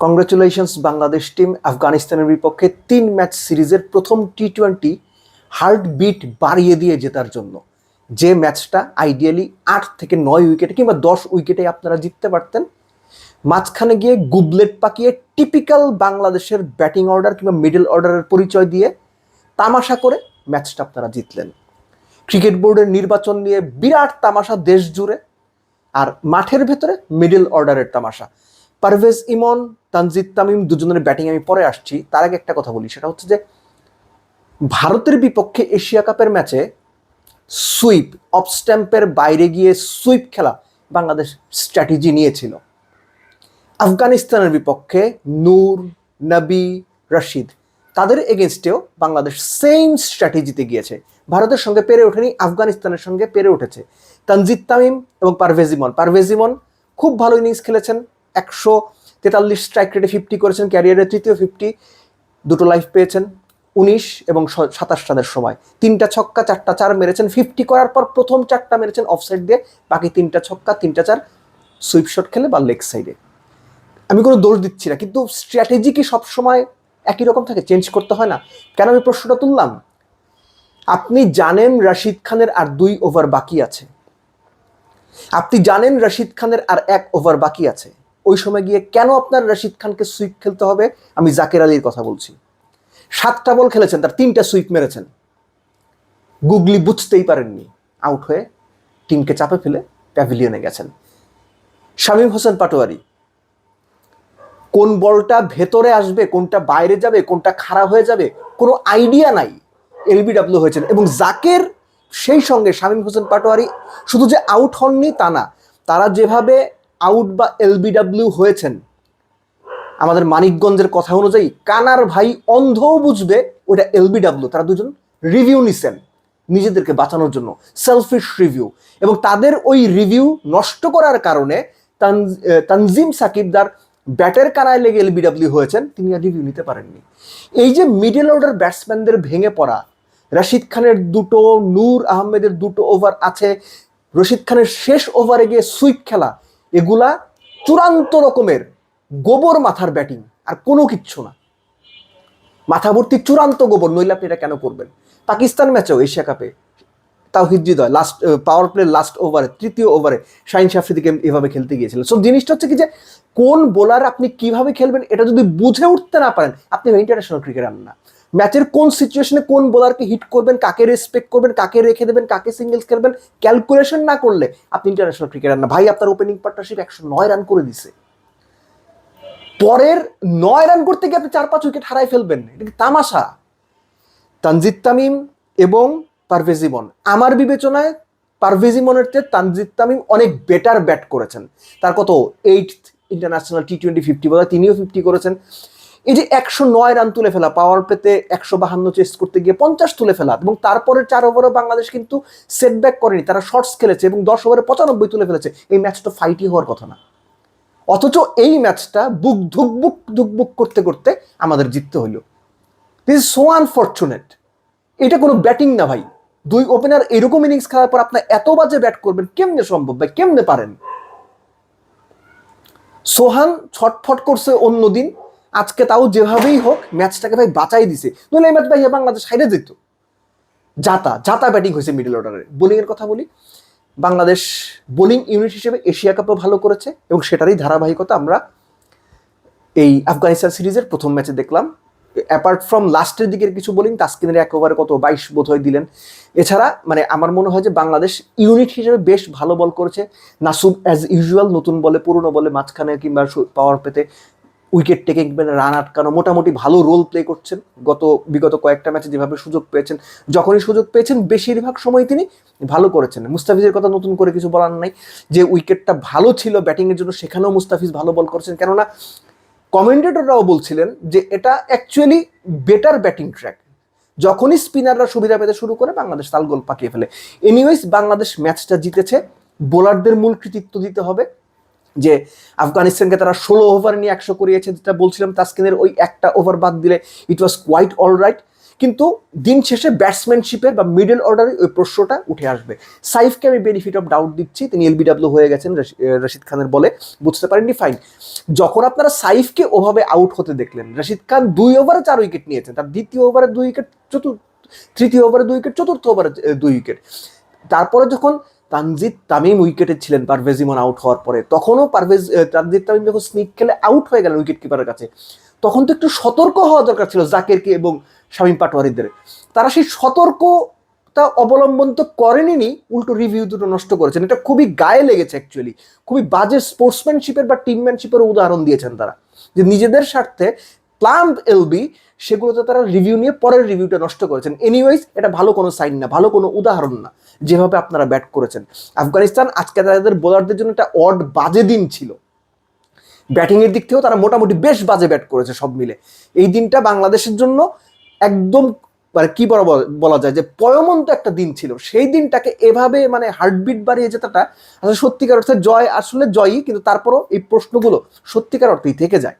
Congratulations Bangladesh team আফগানিস্তানের বিপক্ষে তিন ম্যাচ সিরিজের প্রথম টি টোয়েন্টি হার্ট বিট বাড়িয়ে দিয়ে জেতার জন্য। যে ম্যাচটা আইডিয়ালি আট থেকে নয় উইকেটে কিংবা দশ উইকেটে আপনারা জিততে পারতেন, মাঝখানে গিয়ে গুবলেট পাকিয়ে টিপিক্যাল বাংলাদেশের ব্যাটিং অর্ডার কিংবা মিডল অর্ডারের পরিচয় দিয়ে তামাশা করে ম্যাচটা আপনারা জিতলেন। ক্রিকেট বোর্ডের নির্বাচন নিয়ে বিরাট তামাশা দেশ জুড়ে আর মাঠের ভেতরে মিডল অর্ডারের তামাশা। পারভেজ ইমন, তানজিদ তামিম দুজনের ব্যাটিং আমি পরে আসছি। তার আগে একটা কথা বলি, সেটা হচ্ছে যে ভারতের বিপক্ষে এশিয়া কাপের ম্যাচে সুইপ অফ স্ট্যাম্পের বাইরে গিয়ে সুইপ খেলা বাংলাদেশ স্ট্র্যাটেজি নিয়েছিল। আফগানিস্তানের বিপক্ষে নূর, নবী, রশিদ, তাদের এগেনস্টেও বাংলাদেশ সেম স্ট্র্যাটেজিতে গিয়েছে। ভারতের সঙ্গে পেরে ওঠেনি, আফগানিস্তানের সঙ্গে পেরে উঠেছে। তানজিদ তামিম এবং পারভেজ ইমন পারভেজ ইমন খুব ভালো ইনিংস খেলেছেন একশো তেতাল্লিশ স্ট্রাইক রেটে ফিফটি করেছেন ক্যারিয়ারের তৃতীয় ফিফটি দুটো লাইফ পেয়েছেন, উনিশ এবং সাতাশ রানের সময়। তিনটা ছক্কা, চারটা চার মেরেছেন ফিফটি করার পর প্রথম চারটা মেরেছেন অফসাইড দিয়ে, বাকি তিনটা ছক্কা, তিনটা চার সুইপ শট খেলে বা লেগ সাইডে আমি কোনো দোষ দিচ্ছি না, কিন্তু স্ট্র্যাটেজি কি সবসময় একই রকম থাকে? চেঞ্জ করতে হয় না। কেন আমি প্রশ্নটা তুললাম? আপনি জানেন রাশিদ খানের আর দুই ওভার বাকি আছে। আপনি জানেন রাশিদ খানের আর এক ওভার বাকি আছে। ওই সময় গিয়ে কেন আপনার রাশিদ খানকে সুইপ খেলতে হবে? আমি জাকের আলীর কথা বলছি। সাতটা বল খেলেছেন, তার তিনটা সুইপ মেরেছেন। গুগলি বুঝতেই পারেননি। আউট হয়ে টিমকে চাপে ফেলে প্যাভিলিয়নে গেছেন। শামীম হোসেন পাটোয়ারি, কোন বলটা ভেতরে আসবে, কোনটা বাইরে যাবে, কোনটা খারাপ হয়ে যাবে, কোনো আইডিয়া নাই। এলবিডাব্লিউ হয়েছেন এবং জাকের, সেই সঙ্গে শামীম হোসেন পাটোয়ারি, শুধু যে আউট হননি তা না, তারা যেভাবে আউট বা এলবিডাব্লিউ হয়েছেন। আমাদের মানিকগঞ্জের কথা অনুযায়ী কানার ভাই অন্ধও বুঝবে ওটা এলবিডাব্লিউ, তারা দুজন রিভিউ নিছেন নিজেদেরকে বাঁচানোর জন্য সেলফিশ রিভিউ এবং তাদের ওই রিভিউ নষ্ট করার কারণে তানজিম সাকিবদার ব্যাটের কানায় লেগে এলবিডাব্লিউ হয়েছেন, তিনি আর রিভিউ নিতে পারেননি। এই যে মিডল অর্ডার ব্যাটসম্যানদের ভেঙে পড়া, রাশিদ খানের দুটো, নূর আহমেদের দুটো ওভার আছে, রশিদ খানের শেষ ওভারে গিয়ে সুইপ খেলা এগুলা চূড়ান্ত রকমের গোবর মাথার ব্যাটিং, আর কোনো কিচ্ছু না। মাথা ভর্তি চূড়ান্ত গোবর, নইলে আপনি এটা কেন করবেন? পাকিস্তান ম্যাচেও এশিয়া কাপে তাও Hridoy last power play last ওভারে তৃতীয় ওভারে শাহিন শাফরিদিকে এভাবে খেলতে গিয়েছিলেন সো জিনিসটা হচ্ছে কি যে, কোন বোলার আপনি কীভাবে খেলবেন, এটা যদি বুঝে উঠতে না পারেন, আপনি ইন্টারন্যাশনাল ক্রিকেট না। ম্যাচের কোন সিচুয়েশনে কোন বোলারকে হিট করবেন, কাকে রেসপেক্ট করবেন, কাকে রেখে দেবেন, কাকে সিঙ্গেলস খেলবেন ক্যালকুলেশন না করলে আপনি ইন্টারন্যাশনাল ক্রিকেট আন না। ভাই, আপনার ওপেনিং পার্টনারশিপ একশো নয় রান করে দিছে। পরের নয় রান করতে গিয়ে আপনি চার পাঁচ উইকেট হারাই ফেলবেন। এটা তামাশা? তানজিদ তামিম এবং পারভেজ ইমন। আমার বিবেচনায় পারভেজ ইমনের চেয়ে তানজিদ তামিম অনেক বেটার ব্যাট করেছেন। তার কত? Eight international T twenty fifty বোধ তিনিও ফিফটি করেছেন। এই যে একশো নয় রান তুলে ফেলা পাওয়ার পেতে একশো বাহান্ন চেস করতে গিয়ে পঞ্চাশ তুলে ফেলা এবং তারপরে চার ওভারও বাংলাদেশ কিন্তু সেটব্যাক করেনি, তারা শর্টস খেলেছে এবং দশ ওভারে পঁচানব্বই তুলে ফেলেছে। এই ম্যাচটা ফাইটই হওয়ার কথা না। অথচ এই ম্যাচটা বুক ধুকবুক ধুকবুক করতে করতে আমাদের জিততে হইল দিস সো আনফর্চুনেট এটা কোনো ব্যাটিং না ভাই। দুই ওপেনার এরকম ইনিংস খেলার পর আপনার এত বাজে ব্যাট করবেন, কেমনে সম্ভব ভাই? কেমনে পারেন? সোহান ছটফট করছে অন্যদিন। আজকে তাও যেভাবেই হোক ম্যাচটাকে ভাই বাঁচাই দিছে। নইলে এই ম্যাচ ভাই বাংলাদেশ হাইরে যেত। জাতা জাতা ব্যাটিং হয়েছে মিডল অর্ডারে বোলিং এর কথা বলি। বাংলাদেশ বোলিং ইউনিট হিসেবে এশিয়া কাপও ভালো করেছে এবং সেটারই ধারাবাহিকতা আমরা এই আফগানিস্তান সিরিজের প্রথম ম্যাচে দেখলাম। অ্যাপার্ট ফ্রম লাস্টের দিকের কিছু বোলিং তাস্কিনের এক ওভারে কত বাইশ বোধ হয় দিলেন। এছাড়া মানে আমার মনে হয় যে বাংলাদেশ ইউনিট হিসেবে বেশ ভালো বল করেছে। নাসুম অ্যাজ ইউজুয়াল নতুন বলে, পুরনো বলে মাঝখানে কিংবা পাওয়ার পেতে উইকেট টেকিং রান আটকানো, মোটামুটি ভালো রোল প্লে করছেন। গত, বিগত কয়েকটা ম্যাচে যেভাবে সুযোগ পেয়েছেন, যখনই সুযোগ পেয়েছেন, বেশিরভাগ সময় তিনি ভালো করেছেন। মুস্তাফিজের কথা নতুন করে কিছু বলার নাই। যে উইকেটটা ভালো ছিল ব্যাটিংয়ের জন্য, সেখানেও মুস্তাফিজ ভালো বল করেছেন। কেননা কমেন্টেটররাও বলছিলেন যে এটা অ্যাকচুয়ালি বেটার ব্যাটিং ট্র্যাক যখনই স্পিনাররা সুবিধা পেতে শুরু করে, বাংলাদেশ তাল গোল পাকিয়ে ফেলে। এনিওয়েজ বাংলাদেশ ম্যাচটা জিতেছে। বোলারদের মূল কৃতিত্ব দিতে হবে। যে আফগানিস্তানকে তারা ষোলো ওভার নিয়ে একশো করিয়েছে, যেটা বলছিলাম তাস্কিনের ওই একটা ওভার বাদ দিলে it was quite all right কিন্তু দিন শেষে ব্যাটসম্যানশিপের বা মিডল অর্ডারে ওই প্রশ্নটা উঠে আসবে। সাইফকে আমি বেনিফিট অফ ডাউট দিচ্ছি, তিনি এলবিডাব্লিউ হয়ে গেছেন রশিদ খানের বলে। বুঝতে পারেননি ফাইন যখন আপনারা সাইফকে ওভাবে আউট হতে দেখলেন, রশিদ খান দুই ওভারে চার উইকেট নিয়েছেন, তার দ্বিতীয় ওভারে দুই উইকেট চতুর্থ, তৃতীয় ওভারে দুই উইকেট চতুর্থ ওভারে দুই উইকেট তারপরে যখন তানজিদ তামিম উইকেটে ছিলেন পারভেজ ইমন আউট হওয়ার পরে। তখনও পারভেজ তানজিদ তামিম যখন স্নিক খেলে আউট হয়ে গেলেন উইকেট কিপারের কাছে। তখন তো একটু সতর্ক হওয়া দরকার ছিল জাকেরকে এবং শামীম পাটোয়ারিদের। তারা সেই সতর্কতা অবলম্বন তো করেনি উল্টো রিভিউ দুটো নষ্ট করেছেন। এটা খুবই গায়ে লেগেছে অ্যাকচুয়ালি খুবই বাজে স্পোর্টসম্যানশিপের বা টিমম্যানশিপের উদাহরণ দিয়েছেন তারা। যে নিজেদের স্বার্থে প্লাম্প এলবি সেগুলোতে তারা রিভিউ নিয়ে পরের রিভিউটা নষ্ট করেছেন। এনিওয়াইজ এটা ভালো কোনো সাইন না, ভালো কোনো উদাহরণ না, যেভাবে আপনারা ব্যাট করেছেন। আফগানিস্তান আজকে তাদের বোলারদের জন্য একটা অড বাজে দিন ছিল। ব্যাটিংয়ের দিক থেকেও তারা মোটামুটি বেশ বাজে ব্যাট করেছে সব মিলে। এই দিনটা বাংলাদেশের জন্য একদম মানে কি বড় বলা যায় যে পয়মন্ত একটা দিন ছিল। সেই দিনটাকে এভাবে মানে হার্টবিট বাড়িয়ে যেতাটা আসলে সত্যিকার অর্থে জয় আসলে জয়ই, কিন্তু তারপরও এই প্রশ্নগুলো সত্যিকার অর্থেই থেকে যায়।